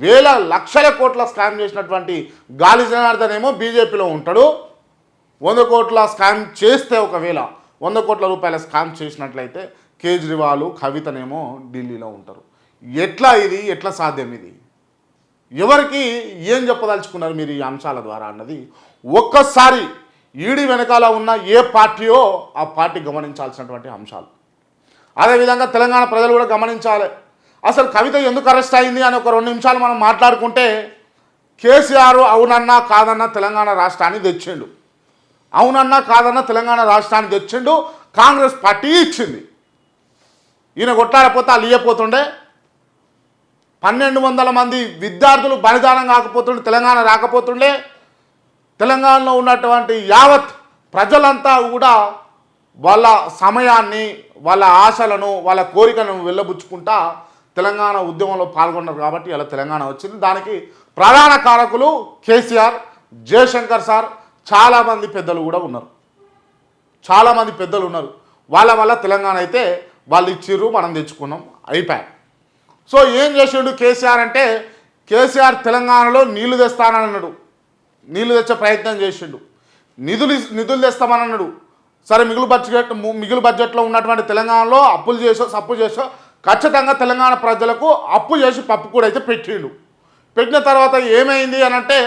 వేల లక్షల కోట్ల స్కామ్ చేసినటువంటి గాలి జనార్దన్ ఏమో బీజేపీలో ఉంటాడు. వంద కోట్ల స్కామ్ చేస్తే ఒకవేళ వంద కోట్ల రూపాయల స్కామ్ చేసినట్లయితే కేజ్రీవాల్ కవితనేమో ఢిల్లీలో ఉంటారు. ఎట్లా ఇది? ఎట్లా సాధ్యం ఇది? ఎవరికి ఏం చెప్పదలుచుకున్నారు మీరు ఈ అంశాల ద్వారా అన్నది ఒక్కసారి ఈడి వెనకాల ఉన్న ఏ పార్టీయో ఆ పార్టీ గమనించాల్సినటువంటి అంశాలు. అదేవిధంగా తెలంగాణ ప్రజలు కూడా గమనించాలి. అసలు కవిత ఎందుకు అరెస్ట్ అయింది అని ఒక రెండు నిమిషాలు మనం మాట్లాడుకుంటే కేసీఆర్ అవునన్నా కాదన్నా తెలంగాణ రాష్ట్రాన్ని తెచ్చిండు. అవునన్నా కాదన్నా తెలంగాణ రాష్ట్రాన్ని తెచ్చిండు. కాంగ్రెస్ పార్టీ ఇచ్చింది. ఈయన కొట్లాడపోతే వాళ్ళు ఇయ్యపోతుండే పన్నెండు వందల మంది విద్యార్థులు బలిదానం కాకపోతుండే తెలంగాణ రాకపోతుండే. తెలంగాణలో ఉన్నటువంటి యావత్ ప్రజలంతా కూడా వాళ్ళ సమయాన్ని వాళ్ళ ఆశలను వాళ్ళ కోరికలను వెళ్ళబుచ్చుకుంటా తెలంగాణ ఉద్యమంలో పాల్గొన్నారు కాబట్టి ఇలా తెలంగాణ వచ్చింది. దానికి ప్రధాన కారకులు కేసీఆర్ జయశంకర్ సార్ చాలామంది పెద్దలు కూడా ఉన్నారు. చాలామంది పెద్దలు ఉన్నారు. వాళ్ళ వల్ల తెలంగాణ అయితే వాళ్ళు ఇచ్చిర్రు మనం తెచ్చుకున్నాం అయిపోయాం సో ఏం చేసిండు కేసీఆర్ అంటే కేసీఆర్ తెలంగాణలో నీళ్ళు తెస్తానన్నాడు నీళ్ళు తెచ్చే ప్రయత్నం చేసిండు. నిధులు నిధులు తెస్తామని అన్నాడు. సరే మిగులు బడ్జెట్ మిగులు బడ్జెట్లో ఉన్నటువంటి తెలంగాణలో అప్పులు చేసో సప్పు చేసో ఖచ్చితంగా తెలంగాణ ప్రజలకు అప్పు చేసి పప్పు కూడా అయితే పెట్టిండు. పెట్టిన తర్వాత ఏమైంది అని అంటే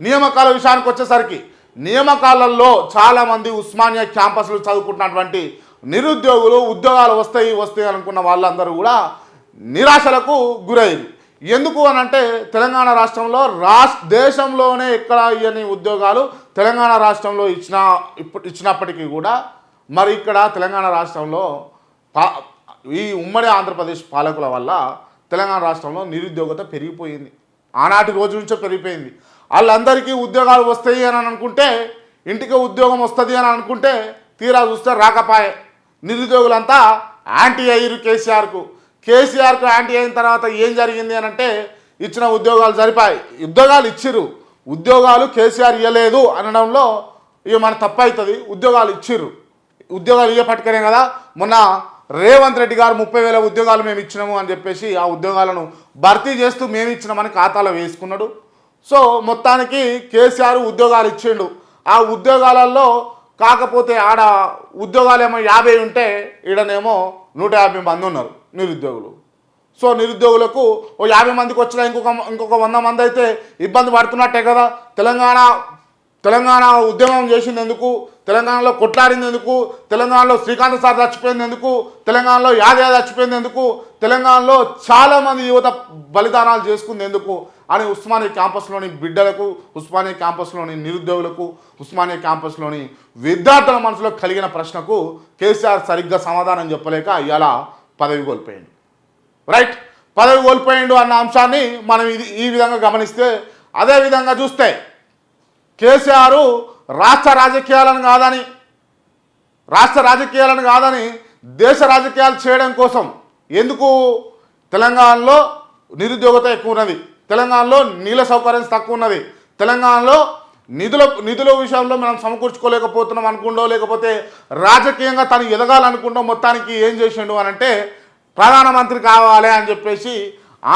నియామకాల విషయానికి వచ్చేసరికి నియామకాలలో చాలామంది ఉస్మానియా క్యాంపస్లు చదువుకుంటున్నటువంటి నిరుద్యోగులు ఉద్యోగాలు వస్తాయి వస్తాయి అనుకున్న వాళ్ళందరూ కూడా నిరాశలకు గురయ్యారు. ఎందుకు అని అంటే తెలంగాణ రాష్ట్రంలో రాష్ట్ర దేశంలోనే ఎక్కడ ఇవ్వని ఉద్యోగాలు తెలంగాణ రాష్ట్రంలో ఇచ్చిన ఇప్పుడు ఇచ్చినప్పటికీ కూడా మరి ఇక్కడ తెలంగాణ రాష్ట్రంలో పా ఈ ఉమ్మడి ఆంధ్రప్రదేశ్ పాలకుల వల్ల తెలంగాణ రాష్ట్రంలో నిరుద్యోగత పెరిగిపోయింది. ఆనాటి రోజు నుంచే పెరిగిపోయింది. వాళ్ళందరికీ ఉద్యోగాలు వస్తాయి అని అనుకుంటే ఇంటికి ఉద్యోగం వస్తుంది అని అనుకుంటే తీరా చూస్తే రాకపాయే. నిరుద్యోగులంతా యాంటీ అయ్యారు కేసీఆర్కు. కేసీఆర్కు యాంటీ అయిన తర్వాత ఏం జరిగింది అని అంటే ఇచ్చిన ఉద్యోగాలు సరిపాయి. ఉద్యోగాలు ఇచ్చిర్రు. ఉద్యోగాలు కేసీఆర్ ఇవ్వలేదు అనడంలో ఇక మన తప్పు అవుతుంది. ఉద్యోగాలు ఇచ్చిర్రు. ఉద్యోగాలు ఇవ్వపట్టుకనే కదా. మొన్న రేవంత్ రెడ్డి గారు ముప్పై వేల ఉద్యోగాలు మేము ఇచ్చినాము అని చెప్పేసి ఆ ఉద్యోగాలను భర్తీ చేస్తూ మేము ఇచ్చినామని ఖాతాలో వేసుకున్నాడు. సో మొత్తానికి కేసీఆర్ ఉద్యోగాలు ఇచ్చిండు. ఆ ఉద్యోగాలలో కాకపోతే ఆడ ఉద్యోగాలేమో యాభై ఉంటే ఈడనేమో నూట యాభై మంది ఉన్నారు నిరుద్యోగులు. సో నిరుద్యోగులకు ఓ యాభై మందికి వచ్చిన ఇంకొక ఇంకొక వంద మంది అయితే ఇబ్బంది పడుతున్నట్టే కదా. తెలంగాణ తెలంగాణ ఉద్యమం చేసినందుకు తెలంగాణలో కొట్లాడినందుకు తెలంగాణలో శ్రీకాంత్ సార్ చచ్చిపోయినందుకు తెలంగాణలో యాదయ్య చచ్చిపోయినందుకు తెలంగాణలో చాలామంది యువత బలిదానాలు చేసుకునేందుకు అని ఉస్మానియా క్యాంపస్లోని బిడ్డలకు ఉస్మానియా క్యాంపస్లోని నిరుద్యోగులకు ఉస్మానియా క్యాంపస్లోని విద్యార్థుల మనసులో కలిగిన ప్రశ్నకు కేసీఆర్ సరిగ్గా సమాధానం చెప్పలేక ఇలా పదవి కోల్పోయింది రైట్ పదవి కోల్పోయిండు అన్న అంశాన్ని మనం ఇది ఈ విధంగా గమనిస్తే అదే విధంగా చూస్తే కేసీఆర్ రాష్ట్ర రాజకీయాలను కాదని రాష్ట్ర రాజకీయాలను కాదని దేశ రాజకీయాలు చేయడం కోసం ఎందుకు తెలంగాణలో నిరుద్యోగత ఎక్కువ ఉన్నది తెలంగాణలో నీళ్ళ సౌకర్యం తక్కువ ఉన్నది తెలంగాణలో నిధుల నిధుల విషయంలో మనం సమకూర్చుకోలేకపోతున్నాం అనుకుండో లేకపోతే రాజకీయంగా తను ఎదగాలనుకుంటో మొత్తానికి ఏం చేసిండు అని అంటే ప్రధానమంత్రి కావాలి అని చెప్పేసి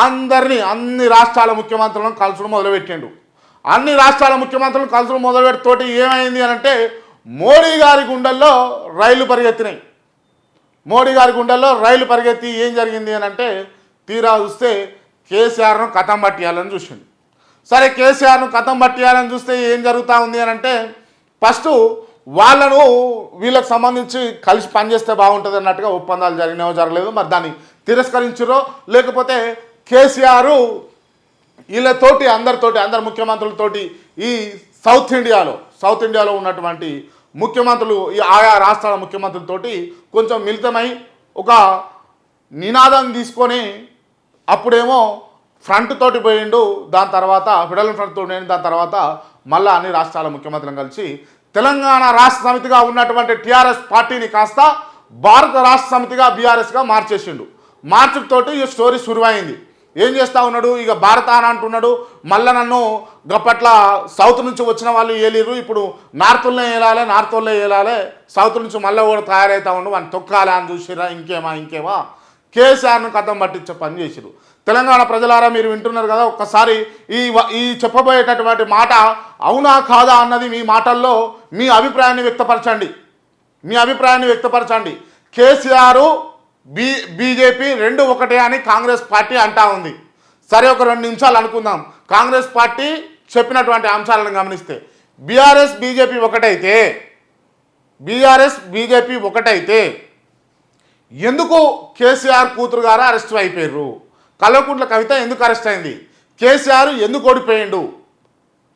అందరినీ అన్ని రాష్ట్రాల ముఖ్యమంత్రులను కలసడం మొదలుపెట్టిండు. అన్ని రాష్ట్రాల ముఖ్యమంత్రులను కలుసులు మొదలుపెట్టతోటి ఏమైంది అని అంటే మోడీ గారి గుండెల్లో రైలు పరిగెత్తినాయి. మోడీ గారి గుండెల్లో రైలు పరిగెత్తి ఏం జరిగింది అని అంటే తీరా చూస్తే కేసీఆర్ను కథం పట్టియాలని చూసిండు. సరే కేసీఆర్ను కథం పట్టియాలని చూస్తే ఏం జరుగుతూ ఉంది అని అంటే ఫస్ట్ వాళ్ళను వీళ్ళకి సంబంధించి కలిసి పనిచేస్తే బాగుంటుంది అన్నట్టుగా ఒప్పందాలు జరిగినాయో జరగలేదు మరి దాన్ని తిరస్కరించరో లేకపోతే కేసీఆర్ వీళ్ళతోటి అందరితోటి అందరి ముఖ్యమంత్రులతోటి ఈ సౌత్ ఇండియాలో సౌత్ ఇండియాలో ఉన్నటువంటి ముఖ్యమంత్రులు ఈ ఆయా రాష్ట్రాల ముఖ్యమంత్రులతోటి కొంచెం మిళితమై ఒక నినాదం తీసుకొని అప్పుడేమో ఫ్రంట్ తోటి పోయిండు దాని తర్వాత ఫెడరల్ ఫ్రంట్ తోటి పోయిండు దాని తర్వాత మళ్ళా అన్ని రాష్ట్రాల ముఖ్యమంత్రులను కలిసి తెలంగాణ రాష్ట్ర సమితిగా ఉన్నటువంటి టీఆర్ఎస్ పార్టీని కాస్త భారత రాష్ట్ర సమితిగా బీఆర్ఎస్గా మార్చేసిండు. మార్చుతోటి ఈ స్టోరీ సురువైంది. ఏం చేస్తూ ఉన్నాడు? ఇక భారత అని అంటున్నాడు. మళ్ళీ నన్ను గప్పట్ల సౌత్ నుంచి వచ్చిన వాళ్ళు ఏలిరు ఇప్పుడు నార్త్లోనే ఏలాలి నార్త్లో ఏలాలి. సౌత్ నుంచి మళ్ళీ కూడా తయారవుతా ఉండు. వాడిని తొక్కాలి అని చూసిరా ఇంకేమా ఇంకేమా. కేసీఆర్ను కథం పట్టించే పని చేసిరు తెలంగాణ ప్రజలారా మీరు వింటున్నారు కదా ఒక్కసారి ఈ ఈ చెప్పబోయేటటువంటి మాట అవునా కాదా అన్నది మీ మాటల్లో మీ అభిప్రాయాన్ని వ్యక్తపరచండి. మీ అభిప్రాయాన్ని వ్యక్తపరచండి. కేసీఆర్ బీ బీజేపీ రెండు ఒకటే అని కాంగ్రెస్ పార్టీ అంటా ఉంది. సరే ఒక రెండు నిమిషాలు అనుకుందాం. కాంగ్రెస్ పార్టీ చెప్పినటువంటి అంశాలను గమనిస్తే బీఆర్ఎస్ బీజేపీ ఒకటైతే బీఆర్ఎస్ బీజేపీ ఒకటైతే ఎందుకు కేసీఆర్ కూతురు గారు అరెస్ట్ అయిపోయారు కల్వకుంట్ల కవిత ఎందుకు అరెస్ట్ అయింది? కేసీఆర్ ఎందుకు ఓడిపోయిండు?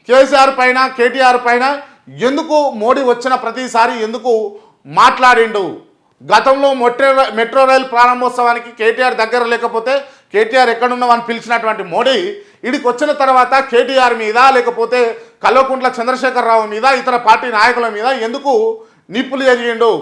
కేసీఆర్ పైన కేటీఆర్ పైన ఎందుకు మోడీ వచ్చిన ప్రతిసారి ఎందుకు మాట్లాడిండు? గతంలో మెట్రో మెట్రో రైల్ ప్రారంభోత్సవానికి కేటీఆర్ దగ్గర లేకపోతే కేటీఆర్ ఎక్కడున్నామని పిలిచినటువంటి మోడీ ఇడికి వచ్చిన తర్వాత కేటీఆర్ మీద లేకపోతే కల్వకుంట్ల చంద్రశేఖరరావు మీద ఇతర పార్టీ నాయకుల మీద ఎందుకు నిప్పులు ఎరిగిండు